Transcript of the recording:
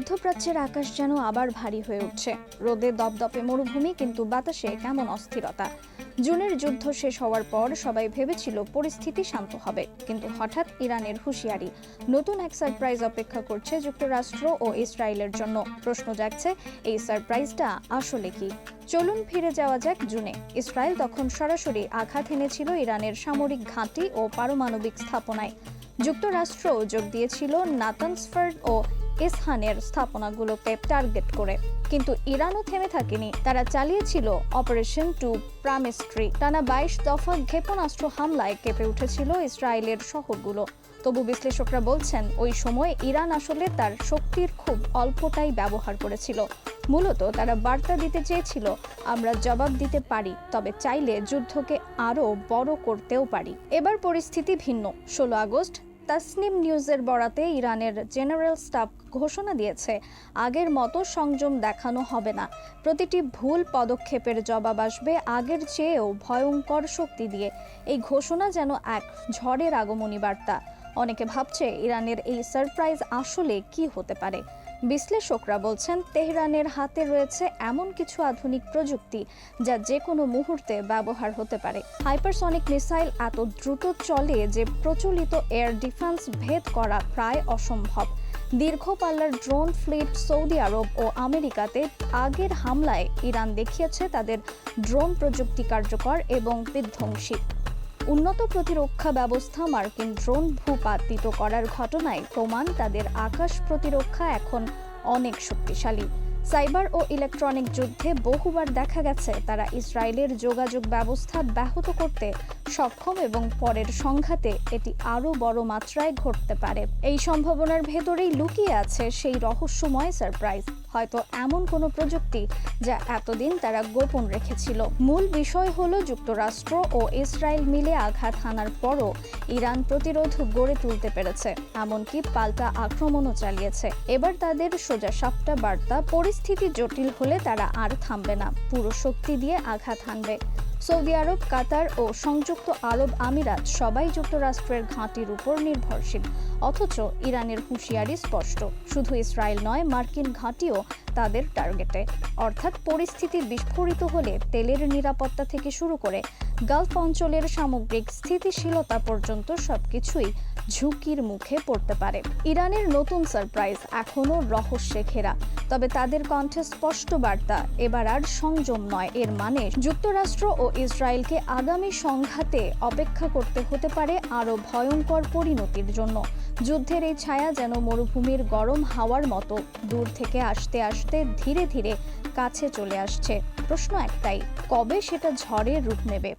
মধ্যপ্রাচ্যের আকাশ যেন আবার ভারী হয়ে উঠছে। রোদে দপদপে মরুভূমি, কিন্তু বাতাসে কেমন অস্থিরতা। জুনের যুদ্ধ শেষ হওয়ার পর সবাই ভেবেছিল পরিস্থিতি শান্ত হবে, কিন্তু হঠাৎ ইরানের হুঁশিয়ারি। নতুন এক সারপ্রাইজ অপেক্ষা করছে যুক্তরাষ্ট্র ও ইসরায়েলের জন্য। প্রশ্ন জাগছে, এই সারপ্রাইজটা আসলে কি? চলুন ফিরে যাওয়া যাক জুনে। ইসরায়েল তখন সরাসরি আঘাত এনেছিল ইরানের সামরিক ঘাঁটি ও পারমাণবিক স্থাপনায়। যুক্তরাষ্ট্র যোগ দিয়েছিল নাতানসফার্ড ও ইসহানের স্থাপনাগুলোকে টার্গেট করে। কিন্তু ইরানও থেমে থাকেনি। তারা চালিয়েছিল অপারেশন টু প্রামিস্ট্রি। টানা বাইশ দফা ক্ষেপণাস্ত্র হামলায় কেঁপে উঠেছিল ইসরায়েলের শহরগুলো। তবু বিশ্লেষকরা বলছেন, ওই সময় ইরান আসলে তার শক্তির খুব অল্পটাই ব্যবহার করেছিল। মূলত তারা বার্তা দিতে চেয়েছিল, আমরা জবাব দিতে পারি, তবে চাইলে যুদ্ধকে আরও বড় করতেও পারি। এবার পরিস্থিতি ভিন্ন। ষোলো আগস্ট তাসনিম নিউজের বরাতে ইরানের জেনারেল স্টাফ ঘোষণা দিয়েছে, আগের মতো সংযম দেখানো হবে না। প্রতিটি ভুল পদক্ষেপের জবাব আসবে আগের চেয়েও ভয়ঙ্কর শক্তি দিয়ে। এই ঘোষণা যেন এক ঝড়ের আগমনী বার্তা। অনেকে ভাবছে ইরানের এই সারপ্রাইজ আসলে কি হতে পারে। বিশ্লেষকরা বলছেন, তেহরানের হাতে রয়েছে এমন কিছু আধুনিক প্রযুক্তি যা যে কোনো মুহূর্তে ব্যবহার হতে পারে। হাইপারসনিক মিসাইল এত দ্রুত চলে যে প্রচলিত এয়ার ডিফেন্স ভেদ করা প্রায় অসম্ভব। দীর্ঘ পাল্লার ড্রোন ফ্লিট সৌদি আরব ও আমেরিকাতে আগের হামলায় ইরান দেখিয়েছে তাদের ড্রোন প্রযুক্তি কার্যকর এবং বিধ্বংসী। উন্নত প্রতিরক্ষা ব্যবস্থা মার্কিন ড্রোন ভূপাতিত করার ঘটনায় প্রমাণ তাদের আকাশ প্রতিরক্ষা এখন অনেক শক্তিশালী। সাইবার ও ইলেকট্রনিক যুদ্ধে বহুবার দেখা গেছে তারা ইসরায়েলের যোগাযোগ ব্যবস্থা ব্যাহত করতে সক্ষম এবং পরের সংঘাতে এটি আরও বড় মাত্রায় ঘটতে পারে। এই সম্ভাবনার ভেতরেই লুকিয়ে আছে সেই রহস্যময় সারপ্রাইজ হয়তো এমন কোনো প্রযুক্তি যা এতদিন তারা গোপন রেখেছিল। মূল বিষয় হলো যুক্তরাষ্ট্র ও ইসরায়েল মিলে আঘাত হানার পরও ইরান প্রতিরোধ গড়ে তুলতে পেরেছে, এমনকি পাল্টা আক্রমণও চালিয়েছে। এবার তাদের সোজা সাপটা বার্তা, পরিস্থিতি জটিল হলে তারা আর থামবে না। পুরো শক্তি দিয়ে আঘাত হানবে। সৌদি আরব, কাতার ও সংযুক্ত আরব আমিরাত সবাই যুক্তরাষ্ট্রের ঘাঁটির উপর নির্ভরশীল। অথচ ইরানের হুঁশিয়ারি স্পষ্ট। শুধু ইসরায়েল নয়, মার্কিন ঘাঁটিও তাদের টার্গেটে। অর্থাৎ পরিস্থিতি বিস্ফোরিত হলে তেলের নিরাপত্তা থেকে শুরু করে গালফ অঞ্চলের সামগ্রিক স্থিতিশীলতা পর্যন্ত সবকিছুই ঝুঁকির মুখে পড়তে পারে। ইরানের নতুন সারপ্রাইজ এখনও রহস্যে ঘেরা। তবে তাদের কণ্ঠে স্পষ্ট বার্তা, এবার আর সংযম নয় এর মানে। যুক্তরাষ্ট্র ও ইসরায়েলকে আগামী সংঘাতে অপেক্ষা করতে হতে পারে আরও ভয়ঙ্কর পরিণতির জন্য। যুদ্ধের এই ছায়া যেন মরুভূমির গরম হাওয়ার মতো, দূর থেকে আসতে আসতে ধীরে ধীরে কাছে চলে আসছে। প্রশ্ন একটাই, কবে সেটা ঝড়ের রূপ নেবে?